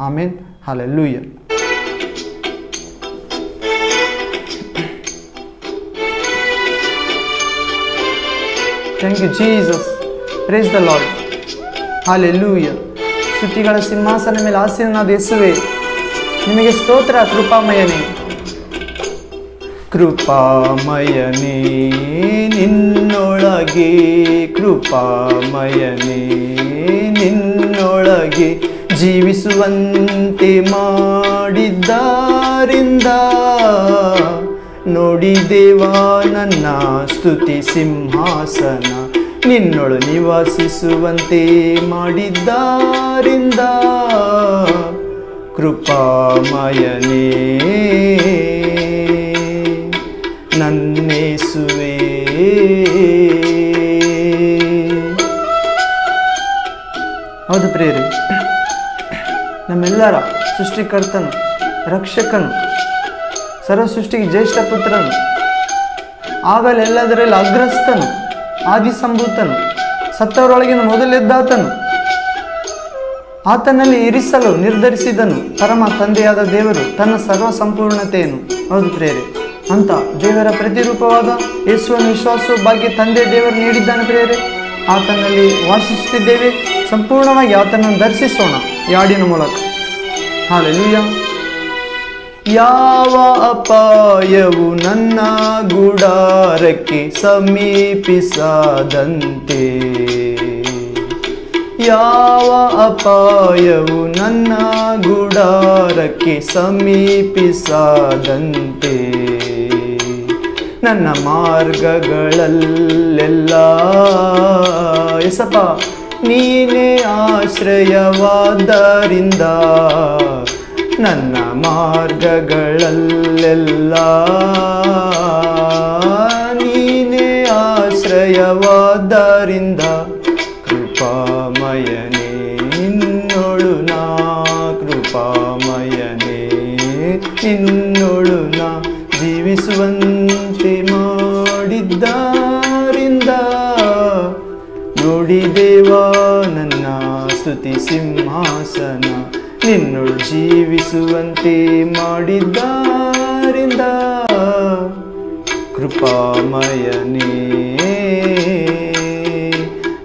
Amen hallelujah thank you Jesus praise the Lord hallelujah ಸ್ತುತಿಗಳ ಸಿಂಹಾಸನ ಮೇಲೆ ಆಸೀನನಾದ ಯೇಸುವೆ ನಿಮಗೆ ಸ್ತೋತ್ರ ಕೃಪಾಮಯನೇ ಕೃಪಾಮಯನೇ ನಿನ್ನೊಳಗೆ ಕೃಪಾಮಯನೇ ನಿನ್ನೊಳಗೆ ಜೀವಿಸುವಂತೆ ಮಾಡಿದ್ದರಿಂದ ನೋಡಿದೇವಾ ನನ್ನ ಸ್ತುತಿ ಸಿಂಹಾಸನ ನಿನ್ನೊಳು ನಿವಾಸಿಸುವಂತೆ ಮಾಡಿದ್ದರಿಂದ ಕೃಪಾಮಯನೇ ನನ್ನೇಸುವೆ. ಹೌದು ಪ್ರೇರಿ ನಮ್ಮೆಲ್ಲರ ಸೃಷ್ಟಿಕರ್ತನು, ರಕ್ಷಕನು ಸರ್ವ ಸೃಷ್ಟಿಗೆ ಜ್ಯೇಷ್ಠ ಪುತ್ರನು ಆಗಲೆಲ್ಲದರಲ್ಲಿ ಅಗ್ರಸ್ತನು ಆದಿಸಂಭೂತನು ಸತ್ತವರೊಳಗಿನ ಮೊದಲೆದ್ದಾತನು. ಆತನಲ್ಲಿ ಇರಿಸಲು ನಿರ್ಧರಿಸಿದನು ಪರಮ ತಂದೆಯಾದ ದೇವರು ತನ್ನ ಸರ್ವ ಸಂಪೂರ್ಣತೆಯನ್ನು ಹೌದು ಪ್ರೇರೆ ಅಂತ ದೇವರ ಪ್ರತಿರೂಪವಾದ ಯೇಸುವನ್ನು ವಿಶ್ವಾಸವು ಭಾಗ್ಯ ತಂದೆ ದೇವರು ನೀಡಿದ್ದಾನೆ ಪ್ರೇರೆ ಆತನಲ್ಲಿ ವಾಸಿಸುತ್ತಿದ್ದೇವೆ. ಸಂಪೂರ್ಣವಾಗಿ ಆತನನ್ನು ದರ್ಶಿಸೋಣ. ಈ ಹಾಡಿನ ಮೂಲಕ. ಯಾವ ಅಪಾಯವು ನನ್ನ ಗುಡಾರಕ್ಕೆ ಸಮೀಪಿಸದಂತೆ? ಯಾವ ಅಪಾಯವು ನನ್ನ ಗುಡಾರಕ್ಕೆ ಸಮೀಪಿಸದಂತೆ? ನನ್ನ ಮಾರ್ಗಗಳಲ್ಲೆಲ್ಲ. ಎಸಪ್ಪ ನೀನೇ ಆಶ್ರಯವಾದ್ದರಿಂದ ನನ್ನ ಮಾರ್ಗಗಳಲ್ಲೆಲ್ಲ ನೀನೇ ಆಶ್ರಯವಾದ್ದರಿಂದ ಕೃಪಾಮಯನೇ ನಿನ್ನೊಳು ನಾ ಕೃಪಾಮಯನೇ ನಾ ಜೀವಿಸುವಂತೆ ನೋಡಿದೇವಾ ನನ್ನ ಸ್ತುತಿ ಸಿಂಹಾಸನ. ನಿನ್ನು ಜೀವಿಸುವಂತೆ ಮಾಡಿದ್ದಾರಿಂದ ಕೃಪಾಮಯನೇ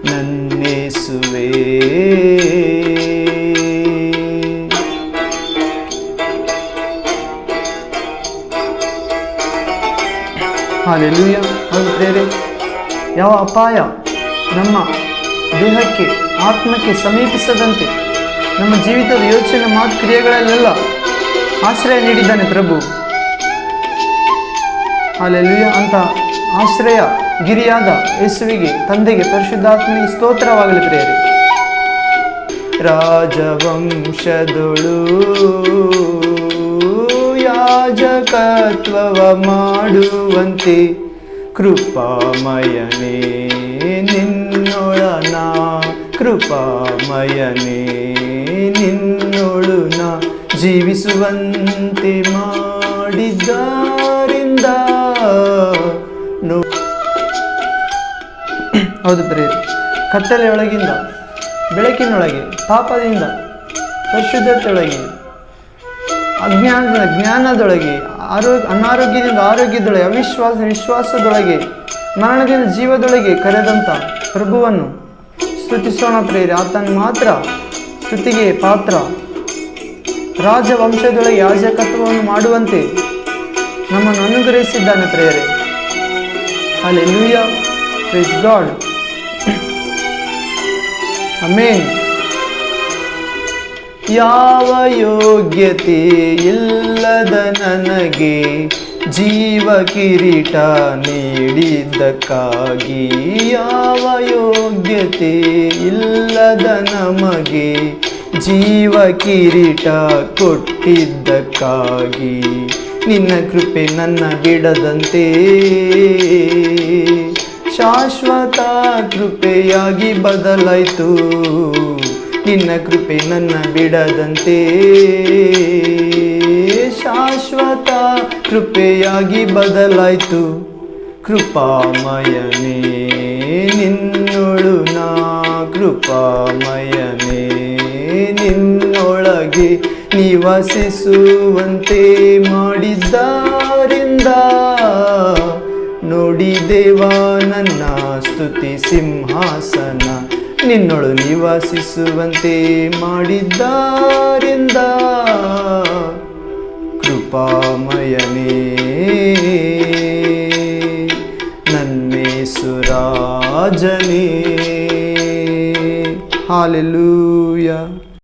ನನ್ನೇಸುವೆ. ಹಾಲೆಲೂಯ ಹೌದು ಪ್ರೇರೆ ಯಾವ ಅಪಾಯ? ನಮ್ಮ ದೇಹಕ್ಕೆ, ಆತ್ಮಕ್ಕೆ ಸಮೀಪಿಸದಂತೆ, ನಮ್ಮ ಜೀವಿತದ ಯೋಚನೆ ಮಾತು ಕ್ರಿಯೆಗಳಲ್ಲೆಲ್ಲ ಆಶ್ರಯ ನೀಡಿದ್ದಾನೆ ಪ್ರಭು. ಅಲ್ಲೆಲ್ಲಿಯ ಅಂತ ಆಶ್ರಯ ಗಿರಿಯಾದ ಯೇಸುವಿಗೆ, ತಂದೆಗೆ ಪರಿಶುದ್ಧಾತ್ಮನಿಗೆ ಸ್ತೋತ್ರವಾಗಲಿ ಪ್ರೇರೆ ರಾಜವಂಶದೊಳು ಯಾಜಕತ್ವವ ಮಾಡುವಂತೆ ಕೃಪಾಮಯನೇ. ನಿನ್ನೊಳನ ಕೃಪಾಮಯನೇ ನಿನ್ನೊಳು ನಾ ಜೀವಿಸುವಂತೆ ಮಾಡಿದ್ದರಿಂದ ನೋ. ಹೌದು ಪ್ರೇ ಕತ್ತಲೆಯೊಳಗಿಂದ, ಬೆಳಕಿನೊಳಗೆ, ಪಾಪದಿಂದ, ಪರಿಶುದ್ಧತೆಯೊಳಗೆ, ಅಜ್ಞಾನದ ಜ್ಞಾನದೊಳಗೆ ಆರೋಗ್ಯ ಅನಾರೋಗ್ಯದಿಂದ ಆರೋಗ್ಯದೊಳಗೆ, ಅವಿಶ್ವಾಸ, ವಿಶ್ವಾಸದೊಳಗೆ, ಮರಣದಿಂದ ಜೀವದೊಳಗೆ ಕರೆದಂಥ ಪ್ರಭುವನ್ನು ಸ್ತುತಿಸೋಣ ಪ್ರೇರಿ ಆತನ ಮಾತ್ರ ಸ್ತುತಿಗೆ ಪಾತ್ರ. ರಾಜವಂಶದೊಳಗೆ ಯಾಜಕತ್ವವನ್ನು ಮಾಡುವಂತೆ ನಮ್ಮನ್ನು ಅನುಗ್ರಹಿಸಿದ್ದಾನೆ ಪ್ರೇರೆ ಅಲ್ಲಿ ಲೂಯ ಪ್ರಿಸ್ ಗಾಡ್ ಅಮೇನ್ ಯಾವ ಯೋಗ್ಯತೆ ಇಲ್ಲದ ನನಗೆ ಜೀವ ಕಿರೀಟ ನೀಡಿದ್ದಕ್ಕಾಗಿ ಯಾವ ಯೋಗ್ಯತೆ ಇಲ್ಲದ ನಮಗೆ ಜೀವ ಕಿರೀಟ ಕೊಟ್ಟಿದ್ದಕ್ಕಾಗಿ ನಿನ್ನ ಕೃಪೆ ನನ್ನ ಬಿಡದಂತೆ ಶಾಶ್ವತ ಕೃಪೆಯಾಗಿ ಬದಲಾಯಿತು. ನಿನ್ನ ಕೃಪೆ ನನ್ನ ಬಿಡದಂತೆ ಶಾಶ್ವತ ಕೃಪೆಯಾಗಿ ಬದಲಾಯಿತು. ಕೃಪಾಮಯನೇ, ನಿನ್ನೊಳು ನಾ ಕೃಪಾಮಯನೇ, ನಿನ್ನೊಳಗೆ ನಿವಾಸಿಸುವಂತೆ ಮಾಡಿದ್ದರಿಂದ. ನೋಡಿ ದೇವ, ನನ್ನ ಸ್ತುತಿ ಸಿಂಹಾಸನ, ನಿನ್ನೊಳು ನಿವಾಸಿಸುವಂತೆ ಮಾಡಿದ್ದರಿಂದ. కృపామయనే నన్మేశ్వరాజనే హాలెలూయా.